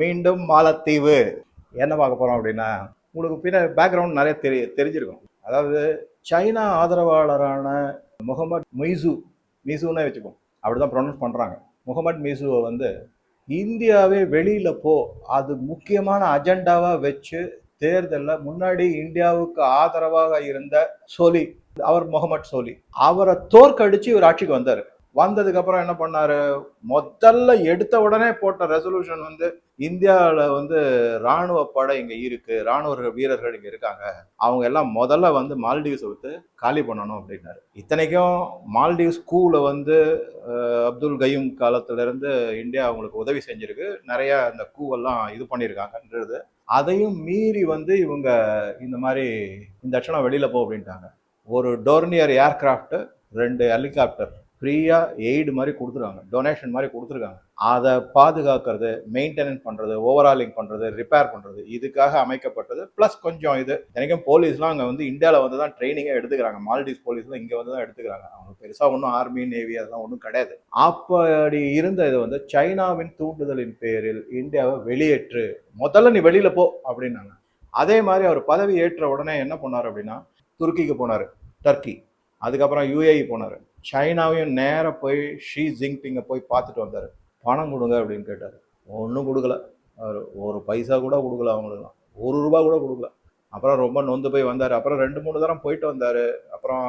மீண்டும் மாலத்தீவு. என்ன பார்க்க போறோம் அப்படின்னா உங்களுக்கு பின்ன பேக்ரவுண்ட் நிறைய தெரி தெரிஞ்சிருக்கும். அதாவது சைனா ஆதரவாளரான முகமது மீசு மீசுன்னே வச்சுப்போம். அப்படிதான் ப்ரொனவுன்ஸ் பண்ணுறாங்க முகமது மீசுவை வந்து இந்தியாவே வெளியில் போ அது முக்கியமான அஜெண்டாவாக வச்சு தேர்தலில் முன்னாடி இந்தியாவுக்கு ஆதரவாக இருந்த சோலி அவர் முகமது சோலி. அவரை தோற்கடிச்சு இவர் ஆட்சிக்கு வந்தார். வந்ததுக்கப்புறம் என்ன பண்ணாரு? முதல்ல எடுத்த உடனே போட்ட ரெசல்யூஷன் வந்து இந்தியாவில் வந்து ராணுவ படை இங்கே இருக்கு ராணுவ வீரர்கள் இங்கே இருக்காங்க. அவங்க எல்லாம் முதல்ல வந்து மால்டீவ்ஸை விட்டு காலி பண்ணணும் அப்படின்னாரு. இத்தனைக்கும் மால்டீவ்ஸ் கூவில் வந்து அப்துல் கயூம் காலத்திலேருந்து இந்தியா அவங்களுக்கு உதவி செஞ்சிருக்கு. நிறைய அந்த கூவெல்லாம் இது பண்ணியிருக்காங்கன்றது. அதையும் மீறி வந்து இவங்க இந்த மாதிரி இந்த லட்சணம் வெளியில் போ அப்படின்ட்டாங்க. ஒரு டோர்னியர் ஏர்கிராஃப்ட் ரெண்டு ஹெலிகாப்டர் ஃப்ரீயாக எய்டு மாதிரி கொடுத்துருக்காங்க. டொனேஷன் மாதிரி கொடுத்துருக்காங்க. அதை பாதுகாக்கிறது மெயின்டெனன்ஸ் பண்ணுறது ஓவராலிங் பண்ணுறது ரிப்பேர் பண்ணுறது இதுக்காக அமைக்கப்பட்டது. ப்ளஸ் கொஞ்சம் இது எனக்கும் போலீஸ்லாம் அங்கே வந்து இந்தியாவில் வந்து தான் ட்ரைனிங்கே எடுத்துக்கிறாங்க. மால்டீவ்ஸ் போலீஸ்லாம் இங்கே வந்து தான் எடுத்துக்கிறாங்க. அவங்க பெருசாக ஒன்றும் ஆர்மி நேவி அதெல்லாம் ஒன்றும் கிடையாது. அப்படி இருந்த இது வந்து சைனாவின் தூண்டுதலின் பேரில் இந்தியாவை வெளியேற்று முதல்ல நீ வெளியில் போ அப்படின்னாங்க. அதே மாதிரி அவர் பதவி ஏற்ற உடனே என்ன பண்ணார் அப்படின்னா துருக்கிக்கு போனார் டர்க்கி. அதுக்கப்புறம் யுஏஇ போனார். சைனாவையும் நேராக போய் ஷீ ஜிங்பிங்கை போய் பார்த்துட்டு வந்தார். பணம் கொடுங்க அப்படின்னு கேட்டார். ஒன்றும் கொடுக்கல. அவர் ஒரு பைசா கூட கொடுக்கல அவங்களுக்குலாம் ஒரு ரூபா கூட கொடுக்கல. அப்புறம் ரொம்ப நொந்து போய் வந்தார். அப்புறம் ரெண்டு மூணு தரம் போயிட்டு வந்தார். அப்புறம்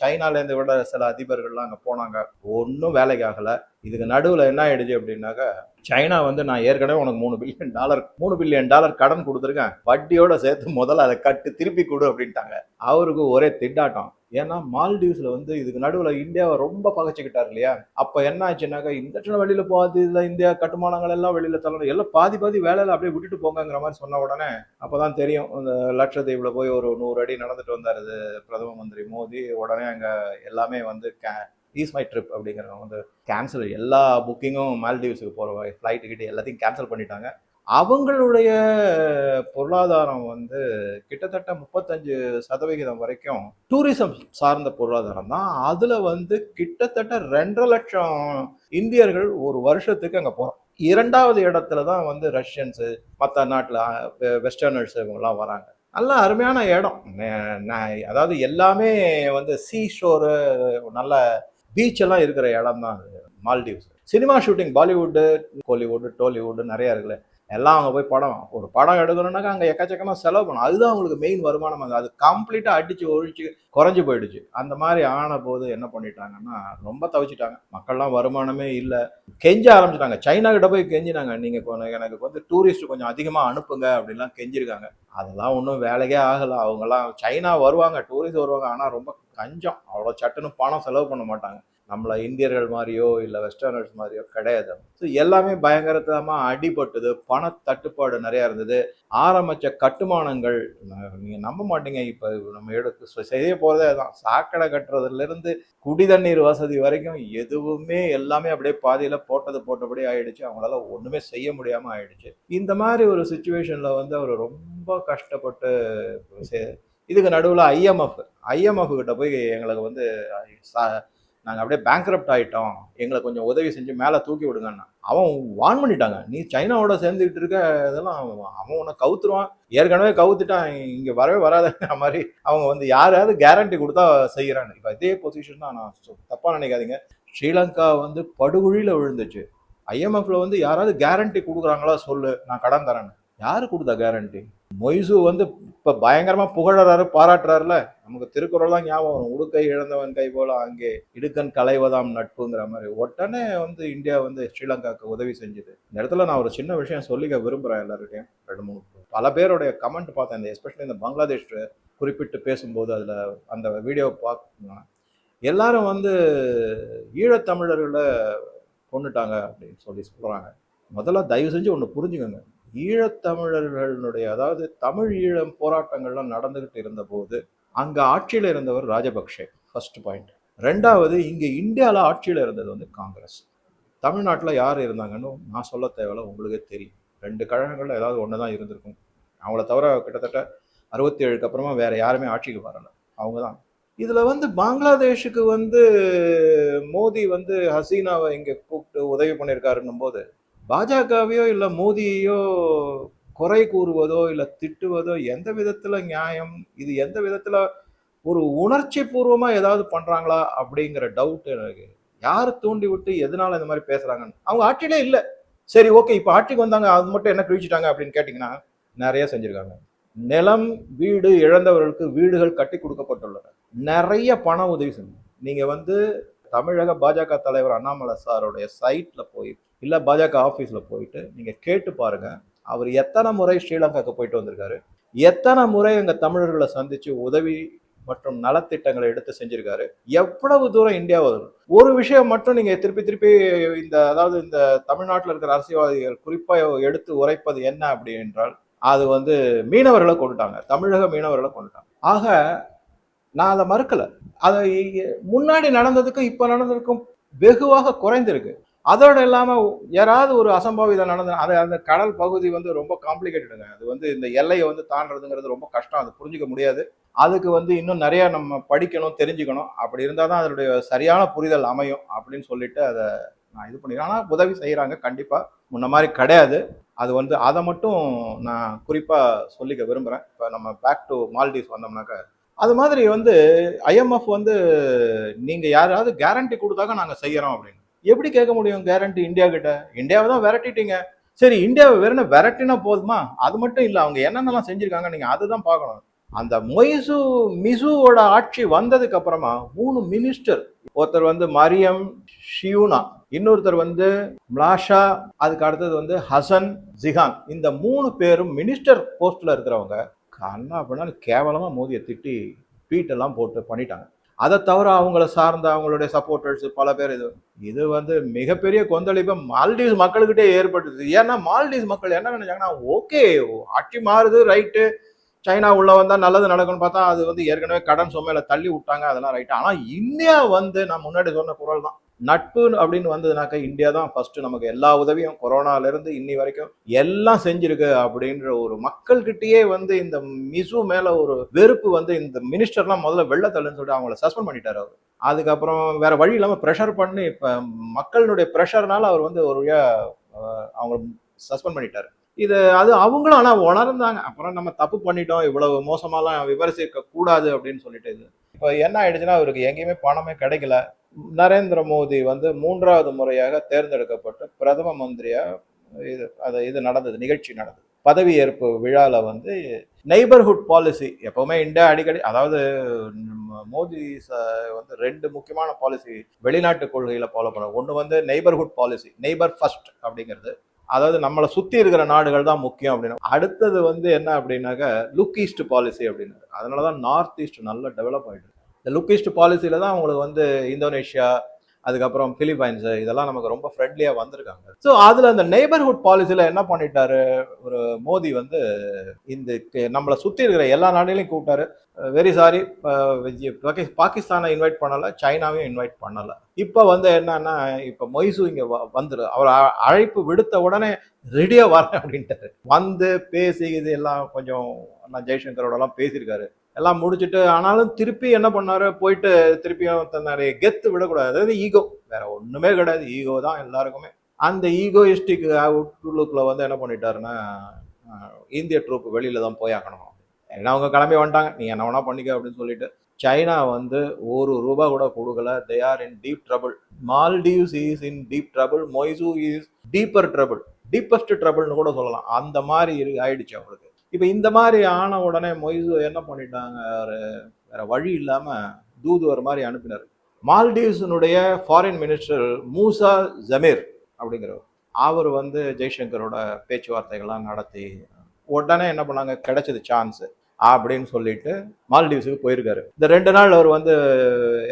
சைனாலேருந்து விட சில அதிபர்கள்லாம் அங்கே போனாங்க. ஒன்றும் வேலைக்கு ஆகலை. இதுக்கு நடுவில் என்ன ஆயிடுச்சு அப்படின்னாக்கா சைனா வந்து நான் ஏற்கனவே உனக்கு மூணு பில்லியன் டாலர் மூணு பில்லியன் டாலர் கடன் கொடுத்துருக்கேன். வட்டியோட சேர்த்து முதல்ல அதை கட்டு திருப்பி கொடு அப்படின்ட்டாங்க. அவருக்கு ஒரே திண்டாட்டம். ஏன்னா மால்டீவ்ஸ்ல வந்து இதுக்கு நடுவில் இந்தியாவை ரொம்ப பகைச்சிக்கிட்டார் இல்லையா? அப்ப என்ன ஆச்சுன்னாக்கா இந்த சின்ன வெளியில போகாது இந்தியா கட்டுமானங்கள் எல்லாம் வெளியில தள்ளணும் எல்லாம் பாதி பாதி வேலையில அப்படியே விட்டுட்டு போங்கங்கிற மாதிரி சொன்ன உடனே அப்பதான் தெரியும் இந்த லட்சத்தீவுல போய் ஒரு நூறு அடி நடந்துட்டு வந்தார் இது பிரதம மந்திரி மோடி உடனே அங்க எல்லாமே வந்து ஈஸ் மை ட்ரிப் அப்படிங்கிறவங்க வந்து கேன்சல் எல்லா புக்கிங்கும் மால்டீவ்ஸுக்கு போகிற ஃப்ளைட்டு கிட்ட எல்லாத்தையும் கேன்சல் பண்ணிட்டாங்க. அவங்களுடைய பொருளாதாரம் வந்து கிட்டத்தட்ட முப்பத்தஞ்சு சதவிகிதம் வரைக்கும் டூரிசம் சார்ந்த பொருளாதாரம் தான். அதுல வந்து கிட்டத்தட்ட ரெண்டரை லட்சம் இந்தியர்கள் ஒரு வருஷத்துக்கு அங்க போறோம். இரண்டாவது இடத்துல தான் வந்து ரஷ்யன்ஸு மற்ற நாட்டில் வெஸ்டர்னர்ஸ் இவங்கெல்லாம் வராங்க. நல்ல அருமையான இடம். நான் அதாவது எல்லாமே வந்து சீ ஷோரு நல்ல பீச் எல்லாம் இருக்கிற இடம் தான் Maldives. Cinema shooting Bollywood Kollywood Tollywood நிறைய இருக்குல்ல. எல்லாம் அவங்க போய் படம் ஒரு படம் எடுக்கணும்னாக்கா அங்கே எக்கச்சக்கமாக செலவு பண்ணும் அதுதான் அவங்களுக்கு மெயின் வருமானம் அது அது கம்ப்ளீட்டாக அடிச்சு ஒழிச்சு குறைஞ்சு போயிடுச்சு. அந்த மாதிரி ஆன போது என்ன பண்ணிட்டாங்கன்னா ரொம்ப தவிச்சிட்டாங்க. மக்கள்லாம் வருமானமே இல்லை. கெஞ்ச ஆரம்பிச்சிட்டாங்க. சைனா கிட்ட போய் கெஞ்சினாங்க. நீங்கள் கொஞ்சம் எனக்கு வந்து டூரிஸ்ட் கொஞ்சம் அதிகமாக அனுப்புங்க அப்படின்லாம் கெஞ்சிருக்காங்க. அதெல்லாம் ஒன்றும் வேலைக்கே ஆகலை. அவங்கெல்லாம் சைனா வருவாங்க டூரிஸ்ட் வருவாங்க. ஆனால் ரொம்ப கஞ்சம். அவ்வளோ சட்டுன்னு பணம் செலவு பண்ண மாட்டாங்க. நம்மளை இந்தியர்கள் மாதிரியோ இல்லை வெஸ்டர்னர்ஸ் மாதிரியோ கிடையாது. ஸோ எல்லாமே பயங்கரத்தமாக அடிபட்டுது. பண தட்டுப்பாடு நிறையா இருந்தது. ஆரம்பித்த கட்டுமானங்கள் நீங்கள் நம்ப மாட்டீங்க. இப்போ நம்ம எடுத்து செய்ய போகிறதே தான் சாக்கடை கட்டுறதுலேருந்து குடி தண்ணீர் வசதி வரைக்கும் எதுவுமே எல்லாமே அப்படியே பாதியில் போட்டது போட்டபடி ஆயிடுச்சு. அவங்களால ஒன்றுமே செய்ய முடியாமல் ஆயிடுச்சு. இந்த மாதிரி ஒரு சுச்சுவேஷனில் வந்து அவர் ரொம்ப கஷ்டப்பட்டு இதுக்கு நடுவில் ஐஎம்எஃப் ஐஎம்எஃப் கிட்ட போய் எங்களுக்கு வந்து நாங்கள் அப்படியே பேங்க்ரப்ட் ஆயிட்டோம். எங்களை கொஞ்சம் உதவி செஞ்சு மேலே தூக்கி விடுங்கன்னு. அவன் வான் பண்ணிட்டாங்க. நீ சைனாவோட சேர்ந்துக்கிட்டு இருக்க இதெல்லாம் அவன் உன்னை கவுத்துருவான். ஏற்கனவே கவுத்துட்டான். இங்கே வரவே வராதுங்கிற மாதிரி அவங்க வந்து யாராவது கேரண்டி கொடுத்தா செய்கிறாங்க இப்போ இதே பொசிஷன் தான் நான் சொ- நினைக்காதீங்க. ஸ்ரீலங்கா வந்து படுகுழியில் விழுந்துச்சு. ஐஎம்எஃப்ல வந்து யாராவது கேரண்டி கொடுக்குறாங்களா சொல்லு. நான் கடன் தரேன்னு. யார் கொடுத்தா கேரண்டி மொய்சு வந்து இப்போ பயங்கரமாக புகழறாரு பாராட்டுறாருல. நமக்கு திருக்குறள் தான் ஞாபகம் வரும். உடுக்கை இழந்தவன் கை போல அங்கே இடுக்கன் கலைவதாம் நட்புங்கிற மாதிரி. உடனே வந்து இந்தியா வந்து ஸ்ரீலங்காவுக்கு உதவி செஞ்சுது. இந்த இடத்துல நான் ஒரு சின்ன விஷயம் சொல்லிக்க விரும்புகிறேன் எல்லாருக்கையும் ரெண்டு மூணு பல பேருடைய கமெண்ட் பார்த்தேன். இந்த எஸ்பெஷலி இந்த பங்களாதேஷ் குறிப்பிட்டு பேசும்போது அதில் அந்த வீடியோவை பார்க்கணும் எல்லாரும் வந்து ஈழத்தமிழர்களை கொண்டுட்டாங்க அப்படின்னு சொல்லி சொல்கிறாங்க முதல்ல தயவு செஞ்சு ஒன்று புரிஞ்சுக்கோங்க. ஈழத்தமிழர்களுடைய அதாவது தமிழ் ஈழம் போராட்டங்கள்லாம் நடந்துகிட்டு இருந்தபோது அங்கே ஆட்சியில் இருந்தவர் ராஜபக்ஷே ஃபர்ஸ்ட் பாயிண்ட் ரெண்டாவது இங்கே இந்தியாவில் ஆட்சியில் இருந்தது வந்து காங்கிரஸ். தமிழ்நாட்டில் யார் இருந்தாங்கன்னு நான் சொல்ல தேவையில்ல உங்களுக்கே தெரியும். ரெண்டு கழகங்களில் ஏதாவது ஒன்று தான் இருந்திருக்கும். அவங்கள தவிர கிட்டத்தட்ட அறுபத்தி ஏழுக்கு அப்புறமா வேறு யாருமே ஆட்சிக்கு வரல. அவங்க தான் இதில் வந்து பங்களாதேஷுக்கு வந்து மோடி வந்து ஹசீனாவை இங்கே கூப்பிட்டு உதவி பண்ணியிருக்காருன்னும் போது பாஜகவையோ இல்லை மோதியையோ குறை கூறுவதோ இல்லை திட்டுவதோ எந்த விதத்தில் நியாயம்? இது எந்த விதத்தில் ஒரு உணர்ச்சி பூர்வமாக ஏதாவது பண்ணுறாங்களா அப்படிங்கிற டவுட் எனக்கு. யார் தூண்டி விட்டு எதனால இந்த மாதிரி பேசுகிறாங்கன்னு அவங்க ஆட்சியிலே இல்லை. சரி ஓகே இப்போ ஆட்சிக்கு வந்தாங்க அது மட்டும் என்ன கிழிச்சிட்டாங்க அப்படின்னு கேட்டிங்கன்னா நிறைய செஞ்சுருக்காங்க. நிலம் வீடு இழந்தவர்களுக்கு வீடுகள் கட்டி கொடுக்கப்பட்டுள்ளன. நிறைய பண உதவி செஞ்சு. நீங்கள் வந்து தமிழக பாஜக தலைவர் அண்ணாமலை சாருடைய சைட்டில் போய் இல்லை பாஜக ஆஃபீஸில் போயிட்டு நீங்கள் கேட்டு பாருங்கள் அவர் எத்தனை முறை ஸ்ரீலங்காவுக்கு போயிட்டு வந்திருக்காரு. எத்தனை முறை எங்கள் தமிழர்களை சந்தித்து உதவி மற்றும் நலத்திட்டங்களை எடுத்து செஞ்சிருக்காரு. எவ்வளவு தூரம் இந்தியா வரும். ஒரு விஷயம் மட்டும் நீங்க திருப்பி திருப்பி இந்த அதாவது இந்த தமிழ்நாட்டில் இருக்கிற அரசியல்வாதிகள் குறிப்பாக எடுத்து உரைப்பது என்ன அப்படி என்றால் அது வந்து மீனவர்களை கொண்டுட்டாங்க. தமிழக மீனவர்களை கொண்டுட்டாங்க. ஆக நான் அதை மறுக்கல. அதை முன்னாடி நடந்ததுக்கும் இப்போ நடந்ததுக்கும் வெகுவாக குறைந்திருக்கு. அதோடு இல்லாமல் யாராவது ஒரு அசம்பாவிதம் நடந்த அது அந்த கடல் பகுதி வந்து ரொம்ப காம்ப்ளிகேட்டடுங்க அது வந்து இந்த எல்லையை வந்து தாண்டதுங்கிறது ரொம்ப கஷ்டம். அது புரிஞ்சுக்க முடியாது. அதுக்கு வந்து இன்னும் நிறையா நம்ம படிக்கணும் தெரிஞ்சுக்கணும். அப்படி இருந்தால் தான் அதனுடைய சரியான புரிதல் அமையும் அப்படின்னு சொல்லிட்டு அதை நான் இது பண்ணிடுறேன் ஆனால் உதவி செய்கிறாங்க கண்டிப்பாக முன்ன மாதிரி கிடையாது. அது வந்து அதை மட்டும் நான் குறிப்பாக சொல்லிக்க விரும்புகிறேன் இப்போ நம்ம பேக் டு மால்டீவ்ஸ் வந்தோம்னாக்கா அது மாதிரி வந்து ஐஎம்எஃப் வந்து நீங்கள் யாராவது கேரண்டி கொடுத்தாக்க நாங்கள் செய்கிறோம் அப்படின்னு. எப்படி கேட்க முடியும் கேரண்டி இந்தியா கிட்ட? இந்தியாவை தான் விரட்டிட்டீங்க. சரி இந்தியாவை வெறும் விரட்டினா போதுமா? அது மட்டும் இல்லை அவங்க என்னென்னலாம் செஞ்சுருக்காங்க நீங்கள் அதுதான் பார்க்கணும். அந்த மொய்சு மிசுவோட ஆட்சி வந்ததுக்கு அப்புறமா மூணு மினிஸ்டர் ஒருத்தர் வந்து மரியம் ஷியூனா இன்னொருத்தர் வந்து மிளாஷா அதுக்கு அடுத்தது வந்து ஹசன் ஜிஹான். இந்த மூணு பேரும் மினிஸ்டர் போஸ்ட்ல இருக்கிறவங்க கண்ணா அப்படின்னா கேவலமா மோதியை திட்டி பீட்டெல்லாம் போட்டு பண்ணிட்டாங்க. அதை தவிர அவங்கள சார்ந்த அவங்களுடைய சப்போர்ட்டர்ஸ் பல பேர் இது இது வந்து மிகப்பெரிய கொந்தளிப்பை மால்டீவ்ஸ் மக்கள்கிட்டே ஏற்பட்டுது ஏன்னா மால்டீவ்ஸ் மக்கள் என்ன நினைச்சாங்கன்னா ஓகே ஆட்சி மாறுது ரைட்டு சைனா உள்ள வந்தா நல்லது நடக்கும்னு பார்த்தா அது வந்து ஏற்கனவே கடன் சுமையில தள்ளி விட்டாங்க அதெல்லாம் ரைட்டு ஆனா இந்தியா வந்து நான் முன்னாடி சொன்ன குரல் தான். நட்பு அப்படின்னு வந்ததுனாக்க இந்தியா தான் ஃபர்ஸ்ட் நமக்கு எல்லா உதவியும் கொரோனாலேருந்து இன்னி வரைக்கும் எல்லாம் செஞ்சிருக்கு அப்படின்ற ஒரு மக்கள்கிட்டயே வந்து இந்த மிசு மேல ஒரு வெறுப்பு வந்து இந்த மினிஸ்டர்லாம் முதல்ல வெள்ளத்தள்ளுன்னு சொல்லிட்டு அவங்கள சஸ்பெண்ட் பண்ணிட்டாரு அவர். அதுக்கப்புறம் வேற வழி இல்லாமல் ப்ரெஷர் பண்ணி இப்போ மக்களுடைய ப்ரெஷர்னால அவர் வந்து ஒரு அவங்க சஸ்பெண்ட் பண்ணிட்டாரு. இது அது அவங்களும் ஆனால் உணர்ந்தாங்க. அப்புறம் நம்ம தப்பு பண்ணிட்டோம் இவ்வளவு மோசமாலாம் விமர்சிக்க கூடாது அப்படின்னு சொல்லிட்டு இது. இப்போ என்ன ஆயிடுச்சுன்னா அவருக்கு எங்கேயுமே பணமே கிடைக்கல. நரேந்திர மோடி வந்து மூன்றாவது முறையாக தேர்ந்தெடுக்கப்பட்டு பிரதம மந்திரியா இது அது இது நடந்தது நிகழ்ச்சி நடந்தது. பதவியேற்பு விழாவில் வந்து நெய்பர்ஹுட் பாலிசி எப்பவுமே இந்தியா அடிக்கடி அதாவது மோடி வந்து ரெண்டு முக்கியமான பாலிசி வெளிநாட்டு கொள்கையில் ஃபாலோ பண்ண ஒன்று வந்து நெய்பர்ஹுட் பாலிசி நெய்பர் ஃபர்ஸ்ட் அப்படிங்கிறது. அதாவது நம்மளை சுற்றி இருக்கிற நாடுகள் தான் முக்கியம் அப்படின்னு. அடுத்தது வந்து என்ன அப்படின்னாக்க லுக் ஈஸ்ட் பாலிசி அப்படின்னு அதனாலதான் நார்த் ஈஸ்ட் நல்லா டெவலப் ஆகிட்டு இந்த லுக்கிஸ்ட் ஈஸ்ட் பாலிசியில தான் அவங்களுக்கு வந்து இந்தோனேஷியா அதுக்கப்புறம் பிலிப்பைன்ஸ் இதெல்லாம் நமக்கு ரொம்ப ஃப்ரெண்ட்லியாக வந்திருக்காங்க. ஸோ அதில் அந்த நெய்பர்ஹுட் பாலிசியில் என்ன பண்ணிட்டாரு? ஒரு மோடி வந்து இந்த நம்மளை சுற்றி இருக்கிற எல்லா நாடுகளையும் கூப்பிட்டாரு. வெரி சாரி பாகிஸ்தானை இன்வைட் பண்ணலை சைனாவையும் இன்வைட் பண்ணலை. இப்போ வந்து என்னன்னா இப்போ மொய்சு இங்கே வந்துரு அவர் அழைப்பு விடுத்த உடனே ரெடியாக வரேன் அப்படின்ட்டாரு. வந்து பேசி இது எல்லாம் கொஞ்சம் நான் ஜெய்சங்கரோடலாம் பேசியிருக்காரு. எல்லாம் முடிச்சுட்டு ஆனாலும் திருப்பி என்ன பண்ணாரு? போயிட்டு திருப்பியும் தன்னுடைய கெத்து விடக்கூடாது. அதாவது ஈகோ. வேற ஒண்ணுமே கிடையாது. ஈகோ தான் எல்லாருக்குமே. அந்த ஈகோயிஸ்டிக் அவுட்லுக்கில் வந்து என்ன பண்ணிட்டாருன்னா இந்திய ட்ரூப் வெளியில தான் போயாக்கணும் ஏன்னா அவங்க கிளம்பி வந்துட்டாங்க. நீ என்ன வேணா பண்ணிக்க அப்படின்னு சொல்லிட்டு சைனா வந்து ஒரு ரூபா கூட கொடுக்கல. They are in deep trouble Maldives is in deep trouble Muizzu is deeper trouble deepest ட்ரபிள்னு கூட சொல்லலாம். அந்த மாதிரி ஆயிடுச்சு அவங்களுக்கு. இப்போ இந்த மாதிரி ஆன உடனே மொய்சு என்ன பண்ணிட்டாங்க? வேற வழி இல்லாம தூதுவர் மாதிரி அனுப்பினார். மால்டீவ்ஸினுடைய ஃபாரின் மினிஸ்டர் மூசா ஜமீர் அப்படிங்கிறவர். அவர் வந்து ஜெய்சங்கரோட பேச்சுவார்த்தைகள்லாம் நடத்தி உடனே என்ன பண்ணாங்க? கிடைச்சது சான்ஸ் அப்படின்னு சொல்லிட்டு மால்டீவ்ஸுக்கு போயிருக்காரு. இந்த ரெண்டு நாள் அவர் வந்து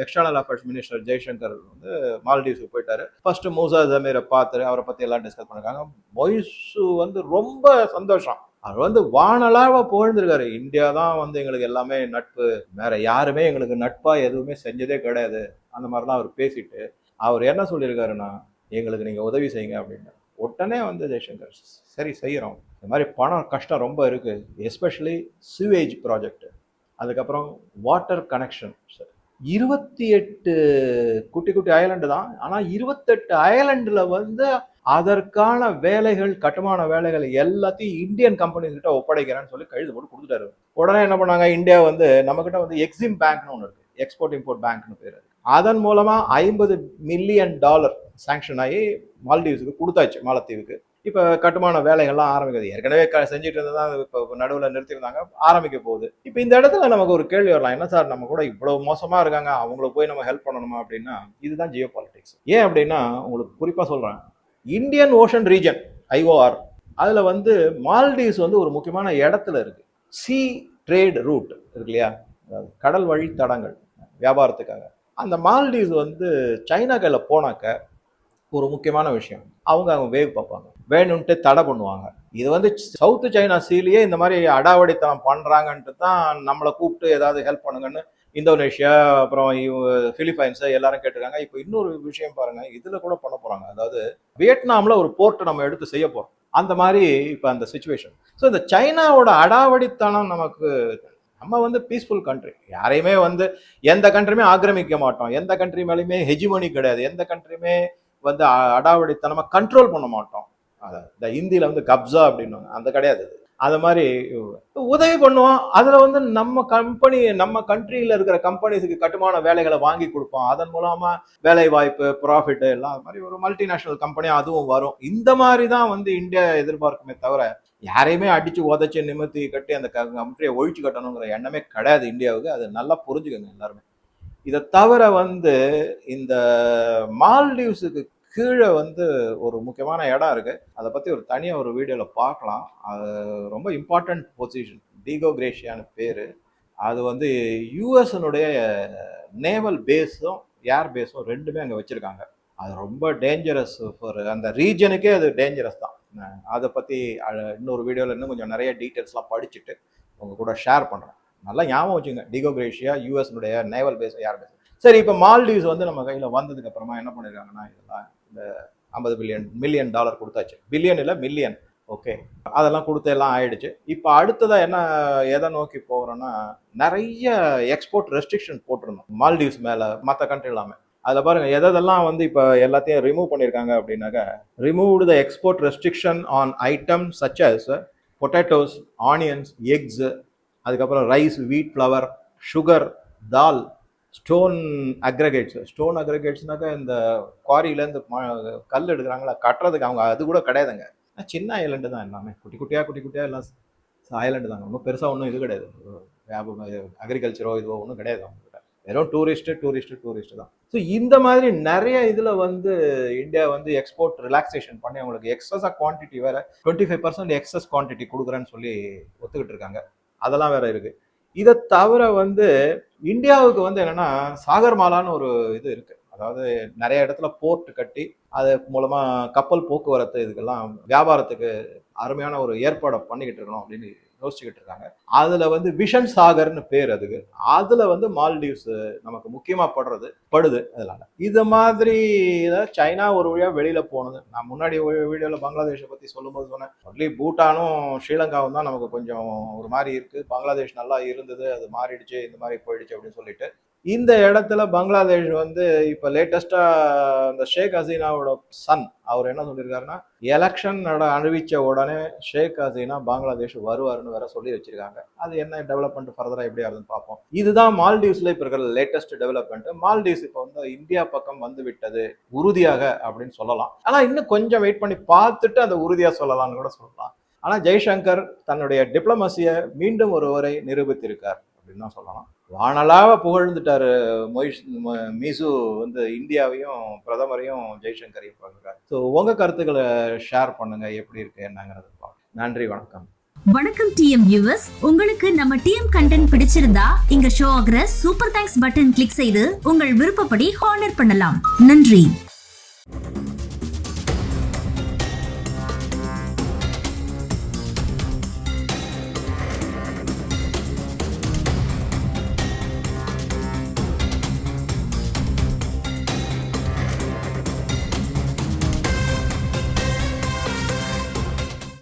எக்ஸ்டர்னல் அஃபேர்ஸ் மினிஸ்டர் ஜெய்சங்கர் வந்து மால்டீவ்ஸுக்கு போயிட்டாரு. ஃபர்ஸ்ட் மூசா ஜமீரை பார்த்து அவரை பத்தி எல்லாம் டிஸ்கஸ் பண்ணிருக்காங்க. மொய்சு வந்து ரொம்ப சந்தோஷம். அவர் வந்து வானலாக புகழ்ந்திருக்காரு. இந்தியா தான் வந்து எங்களுக்கு எல்லாமே நட்பு. வேற யாருமே எங்களுக்கு நட்பா எதுவுமே செஞ்சதே கிடையாது. அந்த மாதிரிலாம் அவர் பேசிட்டு அவர் என்ன சொல்லியிருக்காருன்னா எங்களுக்கு நீங்க உதவி செய்யுங்க அப்படின்னு உடனே வந்து ஜெய்சங்கர் சரி செய்கிறோம் இந்த மாதிரி பணம் கஷ்டம் ரொம்ப இருக்கு. எஸ்பெஷலி சுவேஜ் ப்ராஜெக்ட் அதுக்கப்புறம் வாட்டர் கனெக்ஷன் இருபத்தி எட்டு குட்டி குட்டி ஐலண்டு தான். ஆனால் இருபத்தெட்டு ஐலண்டில் வந்து அதற்கான வேலைகள் கட்டுமான வேலைகள் எல்லாத்தையும் இந்தியன் கம்பெனிஸ் கிட்ட ஒப்படைக்கிறேன்னு சொல்லி கழுது போட்டு கொடுத்துட்டாரு. உடனே என்ன பண்ணாங்க? இந்தியா வந்து நம்ம கிட்ட வந்து எக்ஸிம் பேங்க்னு ஒன்று இருக்கு. எக்ஸ்போர்ட் இம்போர்ட் பேங்க்னு பேர் அதன் மூலமா ஐம்பது மில்லியன் டாலர் சாங்ஷன் ஆகி மால்டீவ்ஸுக்கு கொடுத்தாச்சு மாலத்தீவுக்கு. இப்போ கட்டுமான வேலைகள்லாம் ஆரம்பிக்குது. ஏற்கனவே க செஞ்சுட்டு இருந்ததான் இப்போ நடுவில் நிறுத்தியிருந்தாங்க ஆரம்பிக்க போகுது. இப்போ இந்த இடத்துல நமக்கு ஒரு கேள்வி வரலாம். என்ன சார் நம்ம கூட இவ்வளோ மோசமாக இருக்காங்க அவங்களுக்கு போய் நம்ம ஹெல்ப் பண்ணணுமா அப்படின்னா இதுதான் ஜியோ பாலிடிக்ஸ் ஏன் அப்படின்னா உங்களுக்கு குறிப்பாக சொல்கிறேன் இந்தியன் ஓஷன் ரீஜன் ஐஓஆர் அதில் வந்து மால்டீவ்ஸ் வந்து ஒரு முக்கியமான இடத்துல இருக்கு. சி ட்ரேட் ரூட் இருக்கு இல்லையா? அதாவது கடல் வழி தடங்கள் வியாபாரத்துக்காக. அந்த மால்டீவ்ஸ் வந்து சைனா கையில் போனாக்க ஒரு முக்கியமான விஷயம். அவங்க அவங்க வேவ் பார்ப்பாங்க. வேணும்ன்ட்டு தடை பண்ணுவாங்க. இது வந்து சவுத்து சைனா சீலேயே இந்த மாதிரி அடாவடித்தனம் பண்ணுறாங்கன்ட்டு தான் நம்மளை கூப்பிட்டு ஏதாவது ஹெல்ப் பண்ணுங்கன்னு இந்தோனேஷியா அப்புறம் இவ- பிலிப்பைன்ஸ் எல்லாரும் கேட்டிருக்காங்க. இப்போ இன்னொரு விஷயம் பாருங்க. இதில் கூட பண்ண போறாங்க. அதாவது வியட்நாம்ல ஒரு போர்ட் நம்ம எடுத்து செய்ய போறோம். அந்த மாதிரி இப்போ அந்த சுச்சுவேஷன் ஸோ இந்த சைனாவோட அடாவடித்தனம் நமக்கு நம்ம வந்து பீஸ்ஃபுல் கண்ட்ரி யாரையுமே வந்து எந்த கண்ட்ரியுமே ஆக்கிரமிக்க மாட்டோம். எந்த கண்ட்ரி மேலேயுமே ஹெஜிமனி கிடையாது. எந்த கண்ட்ரியுமே வந்து அ- கண்ட்ரோல் பண்ண மாட்டோம். அதை இந்த ஹிந்தியில் வந்து கப்ஸா அப்படின்னு அந்த கிடையாது இது. அது மாதிரி உதவி பண்ணுவோம். அதில் வந்து நம்ம கம்பெனி நம்ம கண்ட்ரியில் இருக்கிற கம்பெனிஸுக்கு கட்டுமான வேலைகளை வாங்கி கொடுப்போம். அதன் மூலமாக வேலை வாய்ப்பு ப்ராஃபிட்டு எல்லாம் அது மாதிரி ஒரு மல்டிநேஷ்னல் கம்பெனி அதுவும் வரும். இந்த மாதிரி தான் வந்து இந்தியா எதிர்பார்க்குமே தவிர யாரையுமே அடித்து உதச்சி நிமித்தி கட்டி அந்த கண்ட்ரியை ஒழிச்சு கட்டணுங்கிற எண்ணமே கிடையாது இந்தியாவுக்கு. அது நல்லா புரிஞ்சுக்கோங்க எல்லாருமே. இதை தவிர வந்து இந்த மால்டீவ்ஸுக்கு கீழே வந்து ஒரு முக்கியமான இடம் இருக்கு. அதை பத்தி ஒரு தனியாக ஒரு வீடியோவில் பார்க்கலாம் அது ரொம்ப இம்பார்ட்டன்ட் பொசிஷன் டீகோ கிரேஷியான்னு பேரு. அது வந்து யூஎஸ்னுடைய நேவல் பேஸும் ஏர் பேஸும் ரெண்டுமே அங்கே வச்சுருக்காங்க. அது ரொம்ப டேஞ்சரஸ் ஃபார் அந்த ரீஜனுக்கே அது டேஞ்சரஸ் தான். அதை பற்றி இன்னொரு வீடியோவில் இன்னும் கொஞ்சம் நிறைய டீட்டெயில்ஸ்லாம் படிச்சுட்டு உங்கள் கூட ஷேர் பண்ணுறேன் நல்லா ஞாபகம் வச்சுங்க டிகோ கிரேஷியா யூஎஸ்னுடைய நேவல் பேஸ் ஏர் பேஸ் சரி இப்போ மால்டீவ்ஸ் வந்து நம்ம கையில் வந்ததுக்கு அப்புறமா என்ன பண்ணியிருக்காங்கன்னா இதெல்லாம் ஐம்பது பில்லியன் மில்லியன் டாலர் கொடுத்தாச்சு. பில்லியன் இல்லை மில்லியன் ஓகே அதெல்லாம் கொடுத்து எல்லாம் ஆயிடுச்சு. இப்போ அடுத்ததாக என்ன எதை நோக்கி போகிறோன்னா நிறைய எக்ஸ்போர்ட் ரெஸ்ட்ரிக்ஷன் போட்டிருந்தோம். மால்டீவ்ஸ் மேலே மற்ற கண்ட்ரி எல்லாமே அதில் பாருங்கள் எதெல்லாம் வந்து இப்போ எல்லாத்தையும் ரிமூவ் பண்ணியிருக்காங்க அப்படின்னாக்க remove the export restriction on item such as potatoes onions x அதுக்கப்புறம் rice wheat flour sugar dal stone aggregates stone அக்ரகேட்ஸ்னாக்கா இந்த குவாரியிலேருந்து கல் எடுக்கிறாங்களா கட்டுறதுக்கு அவங்க அது கூட கிடையாதுங்க. சின்ன ஐலண்டு தான் எல்லாமே. குட்டி குட்டியாக குட்டி குட்டியாக எல்லாம் ஐலண்டு தாங்க. ஒன்றும் பெருசாக ஒன்றும் இது கிடையாது. வியாபாரம் அக்ரிகல்ச்சரோ இதுவோ ஒன்றும் கிடையாது அவங்ககிட்ட வெறும் டூரிஸ்ட்டு டூரிஸ்ட்டு டூரிஸ்ட்டு தான். ஸோ இந்த மாதிரி நிறைய இதில் வந்து இந்தியா வந்து எக்ஸ்போர்ட் ரிலாக்ஸேஷன் பண்ணி அவங்களுக்கு எக்ஸஸாக குவான்டிட்டி வேறு twenty five percent excess quantity கொடுக்குறேன்னு சொல்லி ஒத்துக்கிட்டு இருக்காங்க. அதெல்லாம் வேறு இருக்குது இதை தவிர வந்து இந்தியாவுக்கு வந்து என்னன்னா சாகர்மாலான்னு ஒரு இது இருக்கு. அதாவது நிறைய இடத்துல போர்ட் கட்டி அது மூலமா கப்பல் போக்குவரத்து இதுக்கெல்லாம் வியாபாரத்துக்கு அருமையான ஒரு ஏற்பாடை பண்ணிக்கிட்டு இருக்கணும் அப்படின்னு யோசிச்சுக்கிட்டு இருக்காங்க. அதுல வந்து விஷன் சாகர்னு பேர் அதுக்கு அதுல வந்து மால்டீவ்ஸ் நமக்கு முக்கியமா படுறது படுது அதனால. இது மாதிரி சைனா ஒரு வழியா வெளியில போனது. நான் முன்னாடி வீடியோல பங்களாதேஷை பத்தி சொல்லும்போது சொன்னேன். ஒன்லி பூட்டானும் ஸ்ரீலங்காவும் தான் நமக்கு கொஞ்சம் ஒரு மாதிரி இருக்கு. பங்களாதேஷ் நல்லா இருந்தது அது மாறிடுச்சு இந்த மாதிரி போயிடுச்சு அப்படின்னு சொல்லிட்டு. இந்த இடத்துல பங்களாதேஷ் வந்து இப்ப லேட்டஸ்டா இந்த ஷேக் ஹசீனாவோட சன் அவர் என்ன சொல்லியிருக்காருன்னா எலெக்ஷன் நட உடனே ஷேக் ஹசீனா பங்களாதேஷ் வருவாருன்னு வேற சொல்லி வச்சிருக்காங்க. அது என்ன டெவலப்மெண்ட் ஃபர்தரா எப்படி ஆகுதுன்னு பார்ப்போம். இதுதான் மால்டீவ்ஸ்ல இப்ப இருக்கிற லேட்டஸ்ட் டெவலப்மெண்ட் மால்டீவ்ஸ் இப்போ வந்து இந்தியா பக்கம் வந்து விட்டது உறுதியாக அப்படின்னு சொல்லலாம். ஆனா இன்னும் கொஞ்சம் வெயிட் பண்ணி பார்த்துட்டு அந்த உறுதியா சொல்லலாம்னு கூட சொல்லலாம். ஆனா ஜெய்சங்கர் தன்னுடைய டிப்ளமசியை மீண்டும் ஒருவரை நிரூபித்திருக்கார் அப்படின்னு தான் சொல்லலாம். வானலாக புகழ்ந்துட்டாரு மொயிஷ் மீசு வந்து இந்தியாவையும் பிரதமரையும் ஜெய்சங்கரையும் பார்க்குறாரு. ஸோ உங்க கருத்துக்களை ஷேர் பண்ணுங்க. எப்படி இருக்கு என்னங்கிறது பார்க்கலாம். நன்றி வணக்கம். வணக்கம் டிஎம் வியூவர்ஸ் உங்களுக்கு நம்ம டிஎம் கண்டென்ட் பிடிச்சிருந்தா இங்க ஷோ ஆகிற சூப்பர் தேங்க்ஸ் பட்டன் கிளிக் செய்து உங்கள் விருப்பப்படி ஹானர் பண்ணலாம். நன்றி.